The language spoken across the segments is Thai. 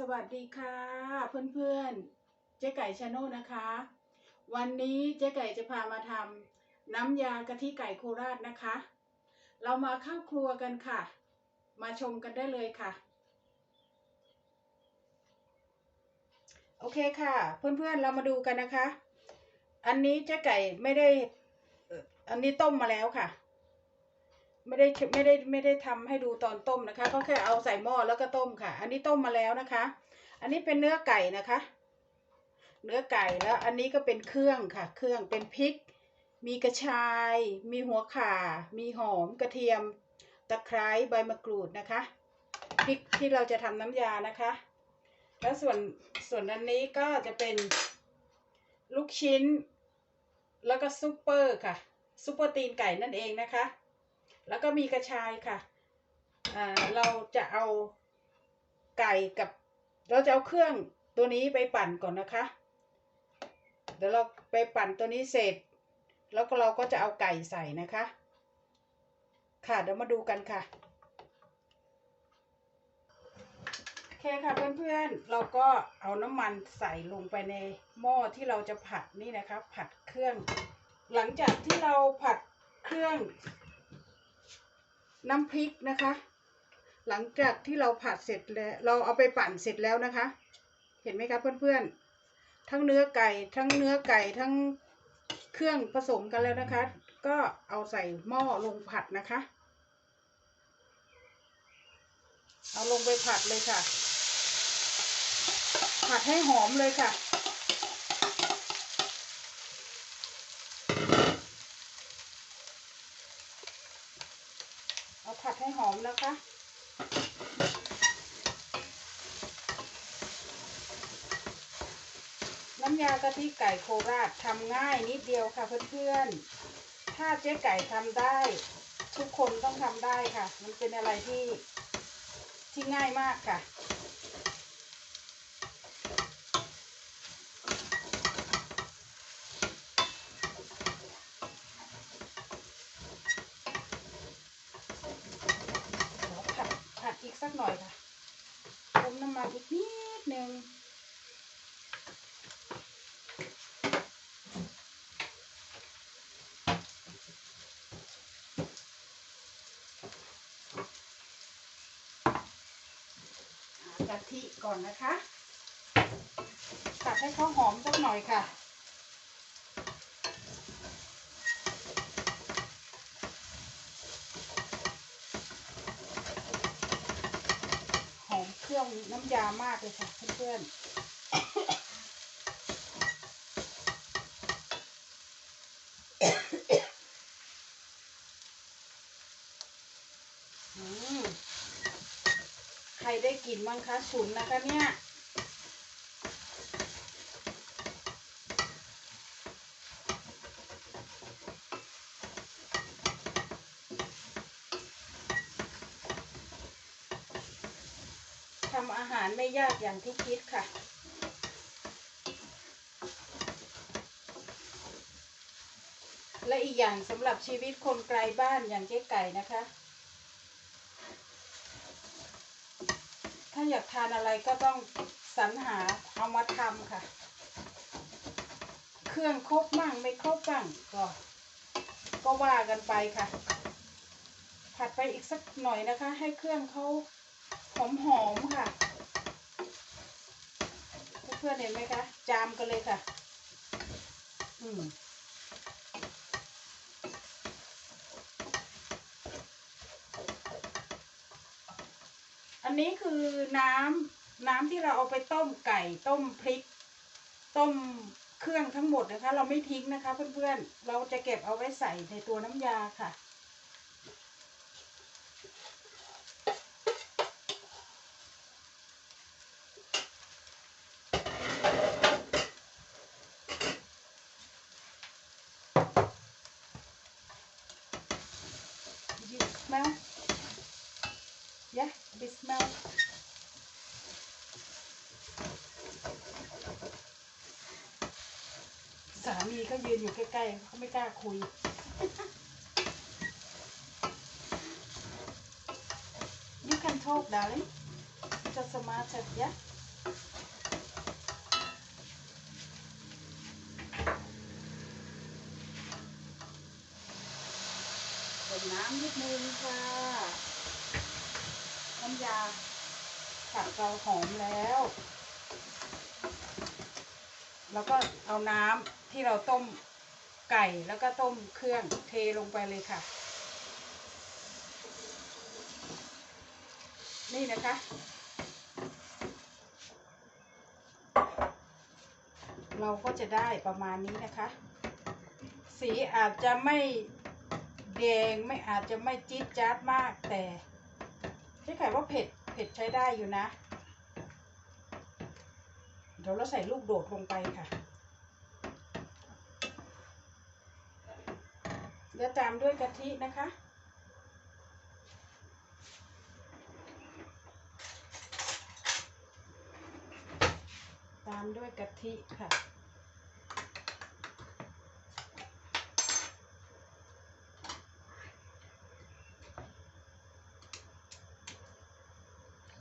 สวัสดีค่ะ เพื่อนๆ เจ๊ไก่ชาแนลนะคะ วันนี้เจ๊ไก่จะพามาทำน้ำยากะทิไก่โคราชนะคะ เรามาเข้าครัวกันค่ะ มาชมกันได้เลยค่ะ โอเคค่ะ เพื่อนๆเรามาดูกันนะคะ อันนี้เจ๊ไก่ไม่ได้อันนี้ต้มมาแล้วค่ะ ไม่ได้ไม่ได้ไม่ได้ทำให้ดูตอนต้มนะคะ ก็แค่เอาใส่หม้อแล้วก็ต้มค่ะ อันนี้ต้มมาแล้วนะคะ อันนี้เป็นเนื้อไก่นะคะ เนื้อไก่แล้วอันนี้ก็เป็นเครื่องค่ะ เครื่องเป็นพริก มีกระชาย มีหัวข่า มีหอมกระเทียม ตะไคร้ใบมะกรูดนะคะพริกที่เราจะทำน้ำยานะคะ แล้วส่วนส่วนอันนี้ก็จะเป็นลูกชิ้น แล้วก็ซุปเปอร์ค่ะซุปเปอร์ตีนไก่นั่นเองนะคะ แล้วก็มีกระชายค่ะอ่าเราจะเอาไก่กับ เราจะเอาเครื่องตัวนี้ไปปั่นก่อนนะคะ เดี๋ยวเราไปปั่นตัวนี้เสร็จ แล้วก็เราก็จะเอาไก่ใส่นะคะ ค่ะเดี๋ยวมาดูกันค่ะโอเคค่ะเพื่อนๆเราก็เอาน้ำมันใส่ลงไปในหม้อที่เราจะผัดนี่นะคะ ผัดเครื่อง หลังจากที่เราผัดเครื่อง น้ำพริกนะคะ หลังจากที่เราผัดเสร็จแล้ว เราเอาไปปั่นเสร็จแล้วนะคะ เห็นไหมคะเพื่อนๆ ทั้งเนื้อไก่ ทั้งเนื้อไก่ ทั้งเครื่องผสมกันแล้วนะคะ ก็เอาใส่หม้อลงผัดนะคะ เอาลงไปผัดเลยค่ะ ผัดให้หอมเลยค่ะ เอาผัดให้หอมนะคะน้ำยากะทิไก่โคราชทำง่ายนิดเดียวค่ะเพื่อนๆ ถ้าเจ๊ไก่ทำได้ ทุกคนต้องทำได้ค่ะ มันเป็นอะไรที่ที่ง่ายมากค่ะ เดี๋ยวผัดผัดอีกสัก หน่อยค่ะต้มน้ำมันอีกนิดนึงกะทิก่อนนะคะ ตัดให้เขาหอมสักหน่อยค่ะ หอมเค รื่องน้ำยามากเลยค่ะเพื่อนๆใครได้กลิ่นมั้งคะฉุนนะคะเนี่ย อาหารไม่ยากอย่างที่คิดค่ะ และอีกอย่างสำหรับชีวิตคนไกลบ้านอย่างเจ๊ไก่นะคะ ถ้าอยากทานอะไรก็ต้องสรรหาเอามาทำค่ะ เครื่องครบบ้างไม่ครบบ้างก็ ก็ว่ากันไปค่ะ ผัดไปอีกสักหน่อยนะคะ ให้เครื่องเขาหอมหอมๆค่ะ เพื่อนเห็นไหมคะ จามกันเลยค่ะ อืมอันนี้คือน้ำน้ำที่เราเอาไปต้มไก่ต้มพริก ต้มเครื่องทั้งหมดนะคะ เราไม่ทิ้งนะคะ เพื่อนๆ เราจะเก็บเอาไว้ใส่ในตัวน้ำยาค่ะ You smell? Yeah, they smell. สามีก็ยืนอยู่ใกล้ๆเขาไม่กล้าคุย You can talk darling just a matter yeah ใส่น้ำนิดนึงค่ะน้ำยาผัดเราหอมแล้ว แล้วก็เอาน้ำ ที่เราต้มไก่แล้วก็ต้มเครื่องเทลงไปเลยค่ะ นี่นะคะ เราก็จะได้ประมาณนี้นะคะ สีอาจจะไม่แดงไม่อาจจะไม่จี๊ดจ๊าดมากแต่ที่ไข่ว่าเผ็ดเผ็ดใช้ได้อยู่นะ เดี๋ยวเราใส่ลูกโดดลงไปค่ะ แล้วตามด้วยกะทินะคะ ตามด้วยกะทิค่ะ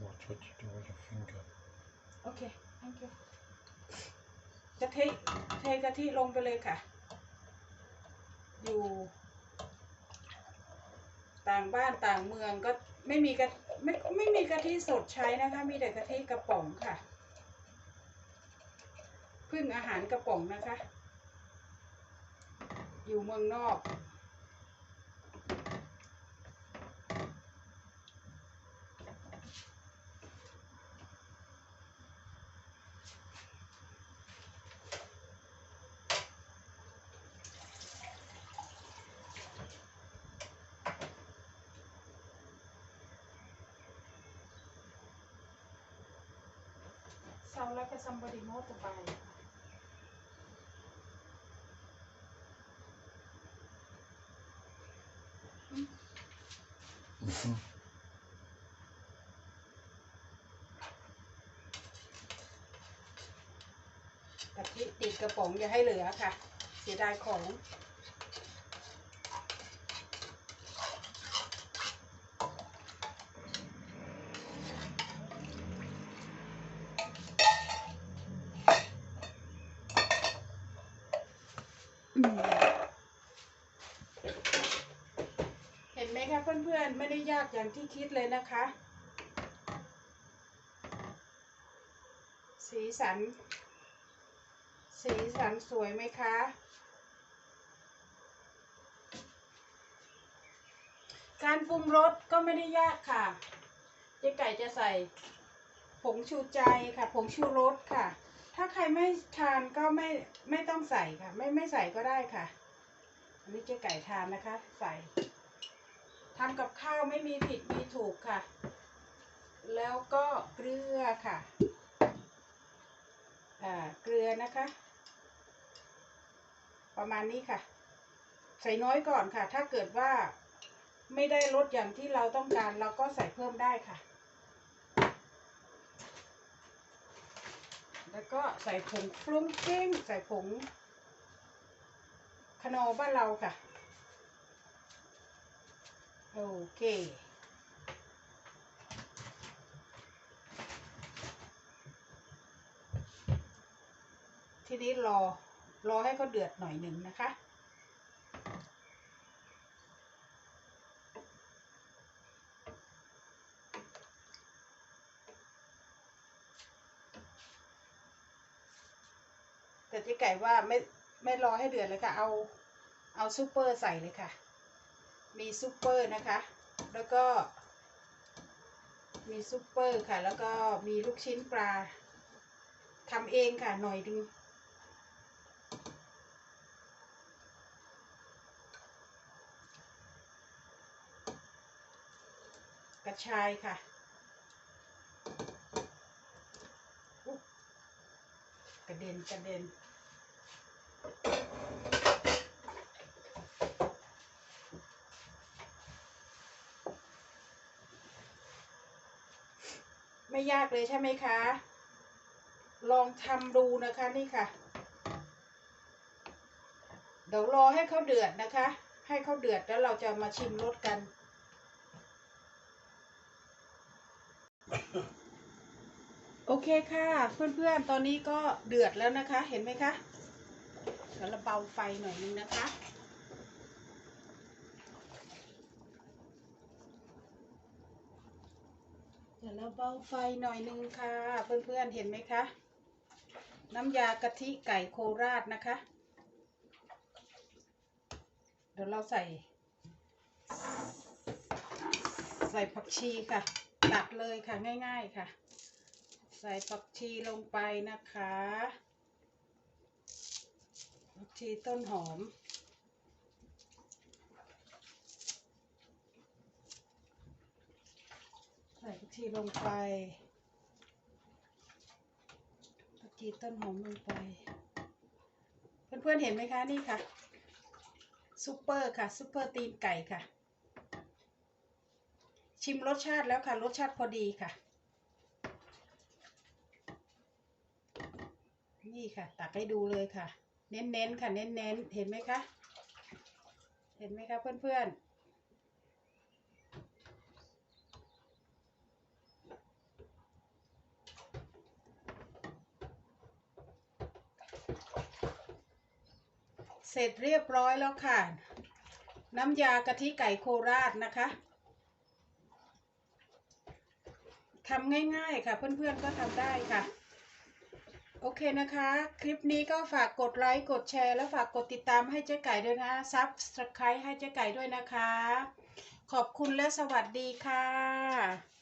Watch what you do with your finger. โอเค thank you กะทิเทกะทิลงไปเลยค่ะ อยู่ ต่างบ้านต่างเมืองก็ไม่มีกะไม่ไม่มีกะทิสดใช้นะคะ มีแต่กะทิกระป๋องค่ะ พึ่งอาหารกระป๋องนะคะ อยู่เมืองนอก Sound like somebody motorbike. Mhm. กะทิติดกระป๋องอย่าให้เหลือค่ะ เสียดายของ เห็นไหมคะเพื่อนๆ ไม่ได้ยากอย่างที่คิดเลยนะคะ สีสัน สีสันสวยไหมคะการปรุงรสก็ไม่ได้ยากค่ะเจ๊ไก่จะใส่ ผงชูใจค่ะ ผงชูรสค่ะ ถ้าใครไม่ทานก็ไม่ไม่ต้องใส่ค่ะ ไม่ไม่ใส่ก็ได้ค่ะ อันนี้เจ๊ไก่ทานนะคะ ใส่ทำกับข้าวไม่มีผิดมีถูกค่ะ แล้วก็เกลือค่ะอ่าเกลือนะคะ ประมาณนี้ค่ะ ใส่น้อยก่อนค่ะ ถ้าเกิดว่าไม่ได้รสอย่างที่เราต้องการเราก็ใส่เพิ่มได้ค่ะ แล้วก็ใส่ผงฟลุ้งเก้งใส่ผงขนมบ้านเราค่ะ โอเค ทีนี้รอรอให้เขาเดือดหน่อยหนึ่งนะคะ แต่เจ๊ไก่ว่าไม่ไม่รอให้เดือดเลยค่ะ เอาเอาซูเปอร์ใส่เลยค่ะ มีซูเปอร์นะคะ แล้วก็ มีซูเปอร์ค่ะ แล้วก็มีลูกชิ้นปลาทำเองค่ะหน่อยดึงกระชายค่ะอุ๊ยก ระเด็นกระเด็นไม่ยากเลยใช่ไหมคะ ลองทำดูนะคะนี่ค่ะ เดี๋ยวรอให้เขาเดือดนะคะ ให้เขาเดือดแล้วเราจะมาชิมรสกัน โอ เคค่ะเพื่อนๆตอนนี้ก็เดือดแล้วนะคะ เห็นไหมคะเดี๋ยวเราเบาไฟหน่อยนึงนะคะเดี๋ยวเราเบาไฟหน่อยนึงค่ะ เพื่อนๆเห็นไหมคะ น้ำยากะทิไก่โคราชนะคะ เดี๋ยวเราใส่ ใส่ผักชีค่ะตัดเลยค่ะง่าย ๆค่ะ ส่ผักชีลงไปนะคะผักชีต้นหอม ใส่ผักชีลงไปผักชีต้นหอมลงไป เพื่อนๆเห็นไหมคะนี่ค่ะซุปเปอร์ค่ะซุปเปอร์ตีนไก่ค่ะ ชิมรสชาติแล้วค่ะ รสชาติพอดีค่ะ นี่ค่ะ ตักให้ดูเลยค่ะ เน้นๆค่ะ เน้นๆ เห็นไหมคะ เห็นไหมคะเพื่อนๆเสร็จเรียบร้อยแล้วค่ะ น้ำยากะทิไก่โคราชนะคะทำง่ายๆค่ะ เพื่อนๆก็ทำได้ค่ะ โอเคนะคะ คลิปนี้ก็ฝากกดไลค์กดแชร์ และฝากกดติดตามให้เจ๊ไก่ด้วยนะซับสไครต์ให้เจ๊ไก่ด้วยนะคะ ขอบคุณและสวัสดีค่ะ